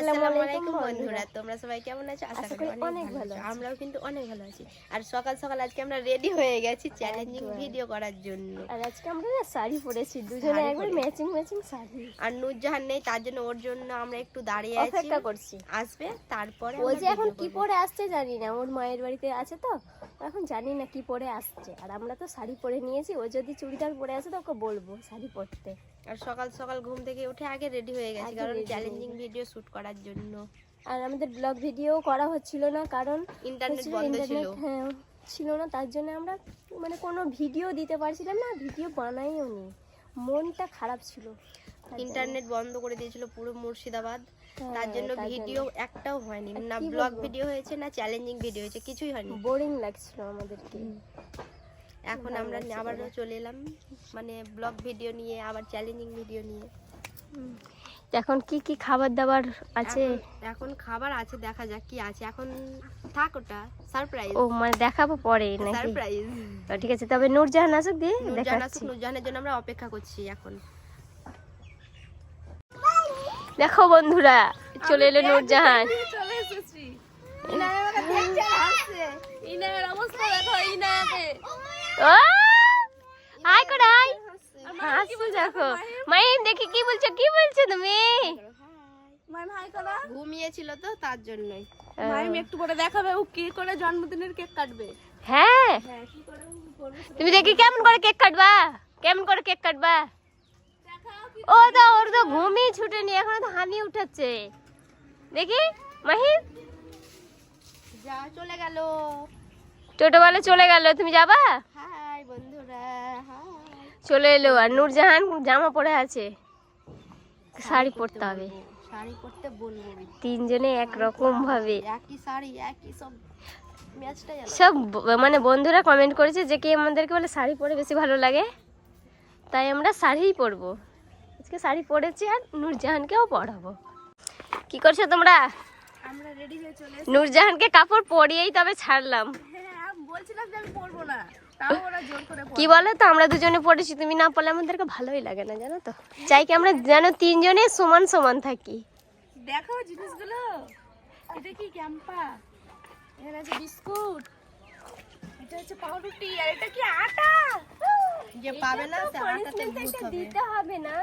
আসসালামু আলাইকুম বন্ধুরা। তোমরা সবাই কেমন আছো? আশা করি করি অনেক ভালো আমরাও কিন্তু অনেক ভালো আছি। আর সকাল সকাল আজকে আমরা রেডি হয়ে গেছি চ্যালেঞ্জিং ভিডিও করার জন্য। আর আজকে আমরা না শাড়ি পরেছি দুজনে একবার ম্যাচিং ম্যাচিং শাড়ি। আর নুরজাহান নেই তার জন্য ওর জন্য আমরা একটু দাঁড়িয়ে আছি। অপেক্ষা করছি। আসবে তারপরে ও যে এখন কি পরে আসছে জানি না ওর মায়ের বাড়িতে আছে তো এখন জানি না কি পরে আসছে। আর আমরা তো শাড়ি পরে নিয়েছি ও যদি চুড়িদার পরে আসে তো ওকে বলব শাড়ি পরতে। আর সকাল সকাল ঘুম থেকে উঠে আগে রেডি হয়ে গেছি কারণ চ্যালেঞ্জিং ভিডিও শুট করার জন্য। আর আমাদের ব্লগ ভিডিও করা হচ্ছিল না কারণ ইন্টারনেট বন্ধ ছিল। হ্যাঁ ছিল না তার জন্য আমরা মানে কোনো ভিডিও দিতে পারছিলাম না ভিডিও বানাইও নি। মনটা খারাপ ছিল। ইন্টারনেট বন্ধ করে দিয়েছিল পুরো মুর্শিদাবাদ। হ্যাঁ, তার জন্য ভিডিও একটাও হয়নি। না ব্লগ ভিডিও হয়েছে না চ্যালেঞ্জিং ভিডিও হয়েছে কিছুই হয়নি। বোরিং লাগছিল আমাদেরকে। এখন আমরা আবারও চলে এলাম মানে ব্লগ ভিডিও নিয়ে আবার চ্যালেঞ্জিং ভিডিও নিয়ে। এখন কি কি খাবার দাবার আছে? এখন- খাবার আছে দেখা যাক কি আছে। এখন থাক ওটা সারপ্রাইজ ও মানে দেখাবো পরে নাকি? সারপ্রাইজ তো ঠিক আছে তবে নূরজাহান আসুক দিয়ে নুরজাহান দেখাচ্ছি। আসুক নুরজাহানের জন্য আমরা অপেক্ষা করছি এখন। দেখো বন্ধুরা চলে এলো নূরজাহান। চলে এসেছি? ও! আয় করে আয় হাসছে দেখো। মাইন দেখি কি বলছো? কি বলছো তুমি? ঘুমিয়েছিল তো তার জন্যই। মাইম একটু পরে দেখাবে ও কি করে জন্মদিনের কেক কাটবে। হ্যাঁ। তুমি দেখি কেমন করে কেক কাটবা? কেমন করে কেক কাটবা? ও তো ওর তো ঘুমই ছুটেনি এখন তো হানি উঠাচ্ছে। দেখি মাহিম যা চলে গেল। টোটোওয়ালা চলে গেল তুমি যাবা? হাই বন্ধুরা হাই। চলে এলো আর নূরজাহান জামা পরে আছে। শাড়ি পরতে হবে। শাড়ি পরতে বলব তিনজনে এক রকম ভাবে। একই শাড়ি একই সব সব মানে বন্ধুরা কমেন্ট করেছে যে কি আমাদেরকে বলে শাড়ি পরে বেশি ভালো লাগে। তাই আমরা শাড়িই পরবো। আজকে শাড়ি পরেছি আর নূরজাহানকেও পরাবো। কি করছ তোমরা? আমরা রেডি হয়ে চলে নূরজাহানকে কাপড় পরিয়েই তবে ছাড়লাম। হ্যাঁ বলছিলাম যে আমি পরবো না। কি বলো তো আমরা দুজনে পড়েছি তুমি না পড়লে আমাদেরকে ভালোই লাগে না জানো তো? চাই কি আমরা যেন তিনজনে সমান সমান থাকি। দেখো জিনিসগুলো। এটা কি ক্যাম্পা? আছে বিস্কুট। এটা হচ্ছে পাউরুটি আর এটা কি আটা? যে পাবে না সে আটাতে ভূত হবে। দিতে হবে না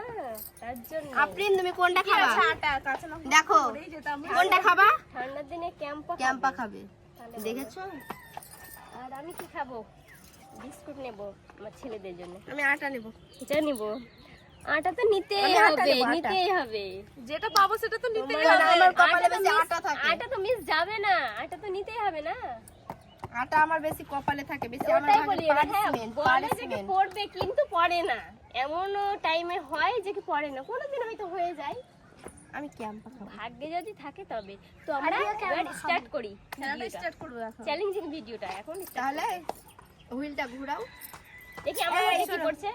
তার জন্য। আফরিন তুমি কোনটা খাবা? আচ্ছা আটা? কাঁচা লঙ্কা দেখো কোনটা খাবা? ঠান্ডার দিনে ক্যাম্পা ক্যাম্পা খাবে। দেখেছ? আর আমি কি খাব? বিস্কুট নেব আমার ছেলেদের জন্য। আমি আটা নেব। এটা নিব। আটা তো নিতেই হবে নিতেই হবে। যেটা পাবো সেটা তো নিতে তোমার আমার কপালে বেশি আটা থাকে। আটা তো মিস যাবে না আটা তো নিতেই হবে না। আটা আমার বেশি কপালে থাকে বেশি আমার বলি হ্যাঁ বলে যে কি পড়বে কিন্তু পড়ে না। এমনও টাইমে হয় যে কি পড়ে না। কোনোদিন হয়তো হয়ে যায়। আমি ক্যাম্পা ভাগ্যে যদি থাকে তবে। তো আমরা স্টার্ট করি স্টার্ট করব এখন। চ্যালেঞ্জিং ভিডিওটা। এখন তাহলে হুইলটা ঘুরাও। দেখি আমার মধ্যে কি পড়ছে।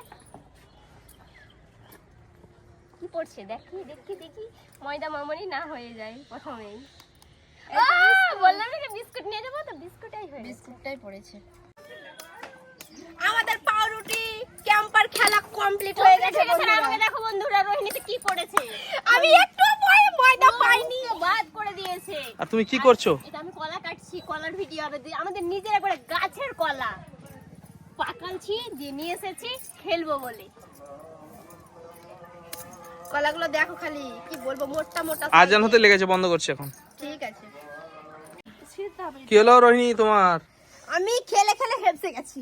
কি পড়ছে? দেখি দেখি দেখি। ময়দা মামনি না হয়ে যায় প্রথমেই। বললাম না যে বিস্কুট নিয়ে যাব তো বিস্কুটাই হয়ে বিস্কুটটাই পড়েছে। আমাদের পাউরুটি ক্যাম্পার খেলা কমপ্লিট হয়ে গেছে। আমাকে দেখো বন্ধুরা রোহিণীতে কি করেছে আমি একটু ভয় ময়দা পাইনি। ও বাদ করে দিয়েছে। আর তুমি কি করছ? এটা আমি কলা কাটছি কলার ভিডিও হবে। আমাদের নিজের একবারে গাছের কলা। পাকালছি দিয়ে নিয়ে এসেছি খেলব বলে। কলাগুলো দেখো খালি কি বলব মোটা মোটা আজান হতে লেগেছে বন্ধ করছে এখন। ঠিক আছে। কি হলো রোহিণী তোমার? আমি খেলে খেলে হেপসে গেছি।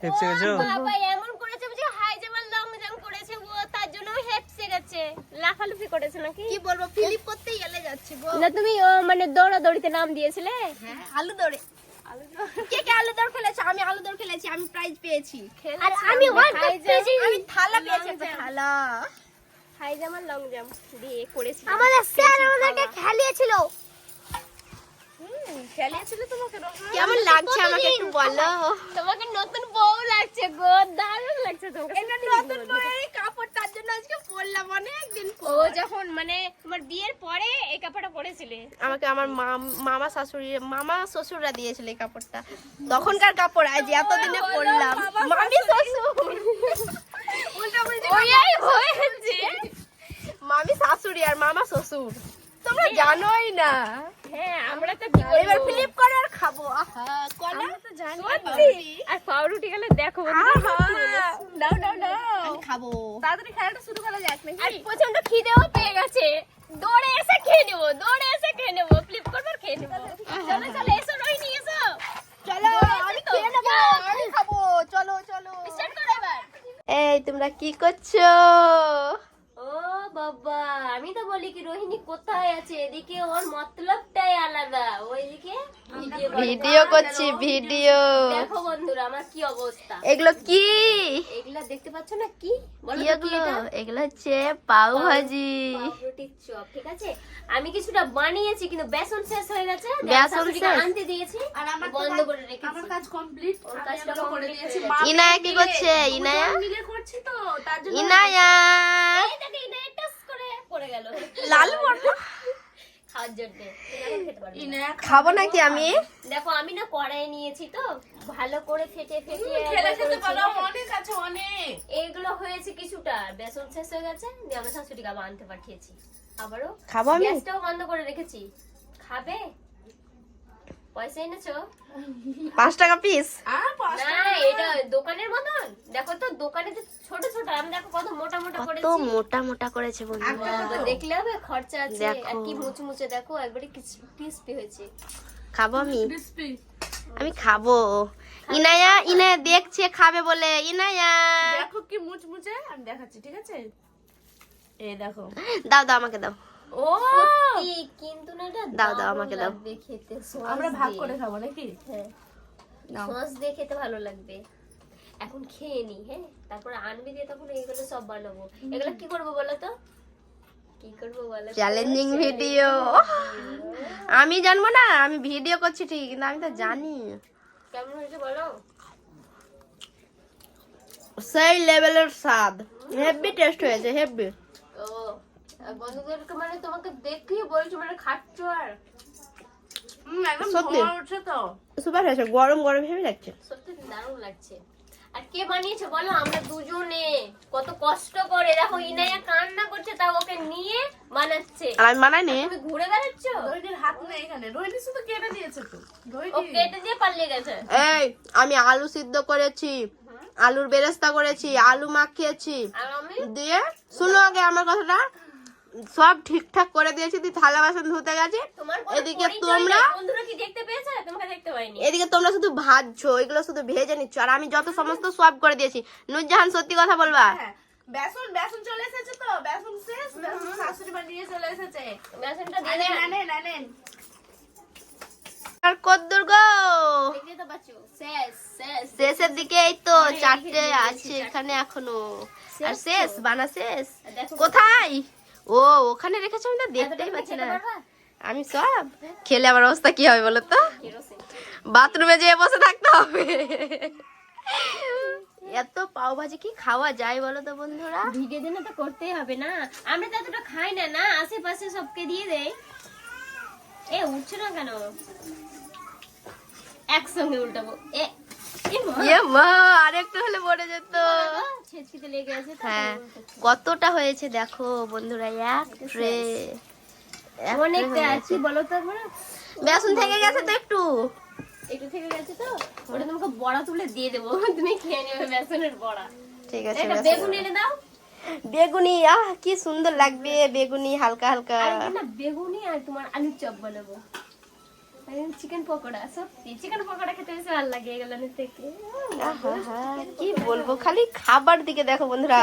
হেপসে গেছো? বাবা এমন করেছে বুঝি হাই জাম্প লং জাম্প করেছে ও তার জন্য হেপসে গেছে। লাফালুফি করেছে নাকি? কি বলব ফিলিপ করতেই গেলে যাচ্ছে গো। না তুমি ও মানে দৌড়াদৌড়িতে নাম দিয়েছিলে? হ্যাঁ আলু দৌড়ে। কে কে আলু দর খেলেছে? আমি আলু দর খেলেছি আমি প্রাইজ পেয়েছি। আর আমি ওয়ান হাই জাম্প আমি থালা পেয়েছি থালা। হাই জাম্প লং জাম্প দিয়ে করেছি আমাদের স্যার আমাদেরকে খেলিয়েছিল। তোমাকে কেমন লাগছে আমাকে একটু বলো? তোমাকে নতুন বউ লাগছে গো দারুণ লাগছে তোমাকে। নতুন বউয়ের কাপড় তার জন্য আজকে পরলাম অনেকদিন ও যখন মানে তোমার বিয়ের পরে এই কাপড়টা পরেছিলে? আমাকে আমার মাম- মামা শাশুড়ি মামা শ্বশুররা দিয়েছিল এই কাপড়টা। তখনকার কাপড় আজ এতদিনে পরলাম। মামি শ্বশুর। উল্টা হয়েছে। মামি শাশুড়ি আর মামা শ্বশুর। তোমরা জানোই না। হ্যাঁ আমরা তো এবার বলব? ফ্লিপ করে আর খাব। আহা কলা? তো জানি আর পাউরুটি গেলে দেখো বন্ধুরা, নাও নাও নাও। আমি খাব। তাড়াতাড়ি খেলাটা শুরু করা যাক নাকি? আর প্রচণ্ড খিদেও পেয়ে গেছে। দৌড়ে এসে খেয়ে নেব দৌড়ে এসে খেয়ে নেব। ফ্লিপ খেয়ে নেব। চলো চলো এসো রোহিণী এসো। চলো আমি খেয়ে নেব আমি খাব। চলো চলো। স্টার্ট করো এবার। এই তোমরা কি করছ? ও বাবা আমি তো বলি কি রোহিণী কোথায় আছে? এদিকে ওর মতলবটাই আলাদা। ওইদিকে ভিডিও করে। ভিডিও করছি ভিডিও। দেখো বন্ধুরা আমার কি অবস্থা? এগুলো কি? এগুলা দেখতে পাচ্ছ না কি? বলো কি এগুলো? এগুলো হচ্ছে পাউ ভাজি। পাউরুটির চপ ঠিক আছে? আমি কিছুটা বানিয়েছি কিন্তু বেসন শেষ হয়ে গেছে। বেসন শেষ? আনতে দিয়েছি। আর আমার বন্ধ করে রেখেছি। আমার কাজ কমপ্লিট ওর কাজটা করে দিয়েছি। ইনায়া কি করছে? ইনায়া মিলে করছি তো তার জন্য ইনায়া? এই দেখে এটা টাচ করে পড়ে গেল। লাল বর্ণ খাওয়ার জন্য খাব নাকি আমি? দেখো আমি না কড়াই নিয়েছি তো ভালো করে ফেটে। অনেক আছে অনেক। এইগুলো হয়েছে কিছুটা বেসন শেষ হয়ে গেছে দিয়ে আমার শাশুড়িকে আবার আনতে পাঠিয়েছি। আবারও খাব আমি? গ্যাসটাও বন্ধ করে রেখেছি। খাবে? পয়সা এনেছো? পাঁচ টাকা পিস না এটা দোকানের মতন? দেখো তো দোকানে তো ছোট ছোট আমি দেখো কত মোটা মোটা কত মোটা মোটা করেছে বন্ধু। দেখলে হবে খরচা আছে আর কি মুচমুচে দেখো একবারে ক্রিস্পি হয়েছে। খাব আমি? ক্রিসপি আমি খাব। ইনায়া ইনায়া দেখছে খাবে বলে। ইনায়া। দেখো কি মুচমুচে আমি দেখাচ্ছি ঠিক আছে? এই দেখো। দাও দাও আমাকে দাও। ও! কিন্তু না দাও, দাও, আমাকে দাও। খেতে আমরা ভাগ করে খাব নাকি? হ্যাঁ। সস দিয়ে খেতে ভালো লাগবে। এখন খেয়ে নি হ্যাঁ? তারপরে আনবি দিয়ে তখন এইগুলো সব বানাবো। এগুলো কি করব বলো তো? কি করব বলো চ্যালেঞ্জিং ভিডিও। আমি জানব না আমি ভিডিও করছি ঠিক কিন্তু আমি তো জানি। কেমন হয়েছে বলো? সেই লেভেলের স্বাদ। হেভি টেস্ট হয়েছে হেভি। ও বন্ধুদেরকে মানে তোমাকে দেখিয়ে বলছো মানে খাচ্ছ আর। সত্যি? সুপার হয়েছে গরম গরম হেভি লাগছে। সত্যি দারুণ লাগছে। আর কে বানিয়েছে বলো? আমরা দুজনে। কত কষ্ট করে। দেখো ইনায়া কান্না করছে তাও ওকে নিয়ে বানাচ্ছে। আর আমি বানাইনি। তুমি ঘুরে বেড়াচ্ছ? রোহিণীর হাত নেই এখানে। রোহিণী শুধু কেটে দিয়েছে তো। ও কেটে দিয়ে পালিয়ে গেছে। এই আমি আলু সিদ্ধ করেছি আলুর বেরেস্তা করেছি আলু মাখিয়েছি। দিয়ে শুনো আগে আমার কথাটা। সব ঠিকঠাক করে দিয়েছি তুই থালা বাসন ধুতে গেছি। এদিকে তোমরা এদিকে তোমরা শুধু ভাজছো এগুলো শুধু ভেজে নিচ্ছ আর আমি যত সমস্ত সব করে দিয়েছি। নুরজাহান সত্যি কথা বলবা? বেসন বেসন চলে এসেছে তো বেসন শেষ বেসন শাশুড়ি মা নিয়ে চলে এসেছে। বেসনটা দিয়ে আনেন আনেন আনেন আর কদ্দুর গো! শেষের দিকে এই তো চারটে আছে এখানে এখনও। আর শেষ বানা শেষ। কোথায়? ও ওখানে রেখেছো আমি তো দেখতেই পাচ্ছি না। আমি সব খেলে আমার অবস্থা কি হবে বলো তো? বাথরুমে যেয়ে বসে থাকতে হবে। এত পাও ভাজি কি খাওয়া যায় বলো তো বন্ধুরা? ভিডিও দিনে তো করতেই হবে না। আমরা তো এতটা খাই না না? আশেপাশে সবকে দিয়ে দেই। এ উঠছে না কেন? একসঙ্গে উল্টাবো। এ আরেকটু হলে পড়ে যেত। হ্যাঁ কতটা হয়েছে দেখো বন্ধুরা এক ট্রে অনেকটা আছে বলো তো বেসন থেকে গেছে তো একটু। একটু থেকে গেছে তো? ওটা তোমাকে বড়া তুলে দিয়ে দেবো। তুমি খেয়ে নেবে বেসনের বড়া। ঠিক আছে একটা বেগুন এনে দাও। বেগুনি আহ কি সুন্দর লাগবে বেগুনি হালকা হালকা। বেগুনি আর তোমার আলুর চপ বানাবো। চিকেন পকোড়া। চিকেন পকোড়া খেতে বেশি ভালো লাগে এগুলো থেকে কি বলব? খালি খাবার দিকে দেখো বন্ধুরা।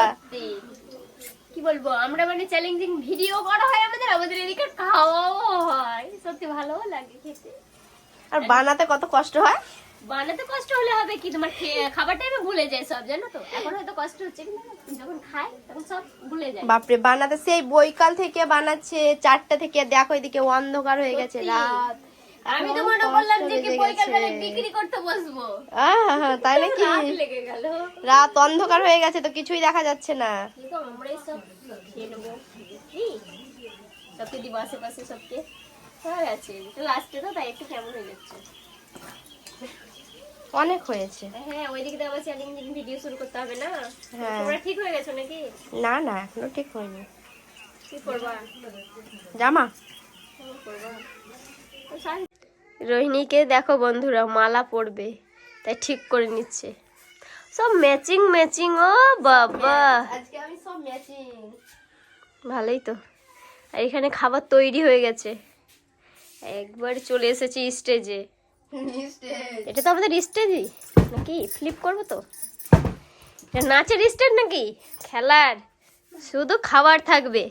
কি বলব? আমরা মানে চ্যালেঞ্জিং ভিডিও করা হয় আমাদের আমাদের এদিকে খাওয়াও হয়। সত্যি ভালোও লাগে খেতে। আর বানাতে কত কষ্ট হয়? বানাতে কষ্ট হলে হবে কি? তোমার খেয়ে- খাবার টাইমে ভুলে যায় সব জানো তো? এখন হয়তো কষ্ট হচ্ছে কিন্তু যখন খাই তখন সব ভুলে যায়। বাপরে বানাতে সেই বৈকাল থেকে বানাচ্ছে চারটা থেকে দেখো এদিকে অন্ধকার হয়ে গেছে রাত। আমি তো মনে করলাম যে কি বইকাল। বিক্রি করতে বসবো। আহা, তাই নাকি রাত লেগে গেল? রাত অন্ধকার হয়ে গেছে তো কিছুই দেখা যাচ্ছে না। সব খেয়ে নেব। সবকে দিব আশেপাশে সবকে? হয়ে গেছে লাস্টে তো তাই একটু কেমন হয়ে যাচ্ছে। অনেক হয়েছে। হ্যাঁ ওই দিকে তো আবার চ্যালেঞ্জিং ভিডিও শুরু করতে হবে না? হ্যাঁ। তোমরা ঠিক হয়ে গেছো নাকি? না না এখনও ঠিক হয়নি। কি করবা? জামা? রোহিণীকে দেখো বন্ধুরা মালা পরবে তাই ঠিক করে নিচ্ছে। সব ম্যাচিং ম্যাচিং ও বাবা। আজকে আমি সব ম্যাচিং ভালোই তো। আর এখানে খাবার তৈরি হয়ে গেছে। একবার চলে এসেছি স্টেজে এটা তো আমাদের স্টেজই নাকি? ফ্লিপ করব তো? এটা নাচের স্টেজ নাকি? খেলার। শুধু খাবার থাকবে।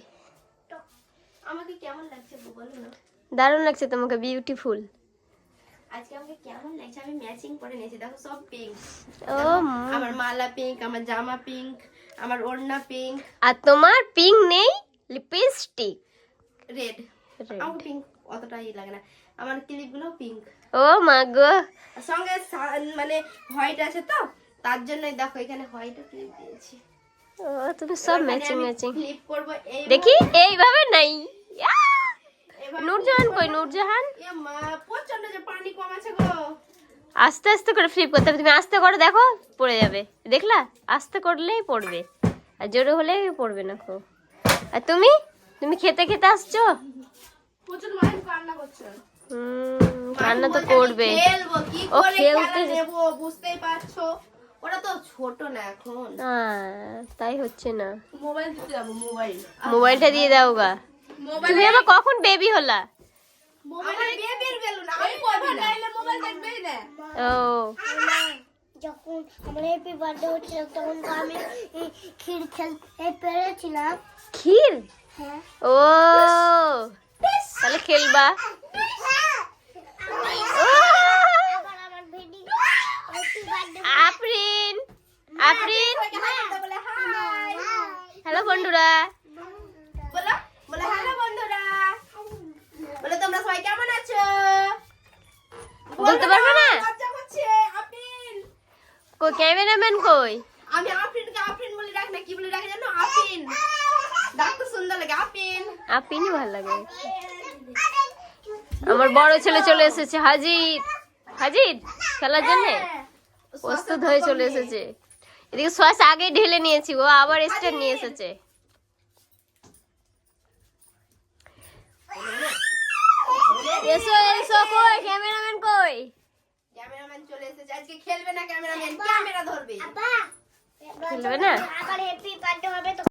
আমাকে কেমন লাগছে বলো না? দারুণ লাগছে তোমাকে বিউটিফুল আজকে আমাকে কেমন লাগছে? আমি ম্যাচিং করে নিয়েছি দেখো সব পিঙ্ক ও আমার মালা পিঙ্ক আমার জামা পিঙ্ক আমার ওড়না পিঙ্ক আর তোমার পিঙ্ক নেই? লিপস্টিক রেড আমার পিঙ্ক অতটা ই লাগে না। আমার ক্লিপগুলো পিঙ্ক ও মা গো। সঙ্গে মানে হোয়াইট আছে তো তার জন্যই দেখো এখানে হোয়াইট ক্লিপ দিয়েছি। ও তুমি সব ম্যাচিং ম্যাচিং ক্লিপ করব এই দেখি এইভাবে নাই। আহ! নূরজাহান কই? নূরজাহান? প্রচণ্ড যে পানি কম আছে গো। আস্তে আস্তে করে ফ্লিপ করতে হবে। তুমি আস্তে করে দেখো পড়ে যাবে। দেখলা? আস্তে করলেই পড়বে। আর জোরে হলে পড়বে না খুব। আর তুমি? তুমি খেতে খেতে আসছো? কান্না কান্না তো করবে। ও খেলতে- খেলা বুঝতেই পারছ? ওরা তো ছোট না এখন। তাই হচ্ছে না। মোবাইল দিতে যাব মোবাইল। মোবাইলটা দিয়ে দাও গা। তুমি আবার কখন বেবি হলা? মোবাইল বেবির বেলুন আমি করবি না মোবাইল দেখবেই না। ও। যখন আমার হ্যাপি বার্থডে হচ্ছিল তখন তো আমি এই ক্ষীর খেলতে পেরেছিলাম। ক্ষীর? হ্যাঁ। ও। তাহলে খেলবা। আফরিন আফরিন। হ্যালো বন্ধুরা বলো বলে হ্যালো বন্ধুরা বলে তোমরা সবাই কেমন আছো বলতে পারবে না? কই ক্যামেরাম্যান কই? আমি আফরিনকে আফরিন বলে ডাক না কি বলে ডাকে জানো? ডাকতে সুন্দর লাগে ভালো লাগে। আমার বড় ছেলে চলে এসেছে হাজির। হাজির খেলার জন্য? প্রস্তুত হয়ে চলে এসেছে। এদিকে সস আগে ঢেলে নিয়েছি ও আবার স্টার নিয়ে এসেছে। এসো এসো কই? ক্যামেরাম্যান কই? ক্যামেরাম্যান চলে এসেছে। আজকে খেলবে না ক্যামেরাম্যান? ক্যামেরা ধরবে। খেলবে না? আবার হ্যাপি বার্থডে হবে তো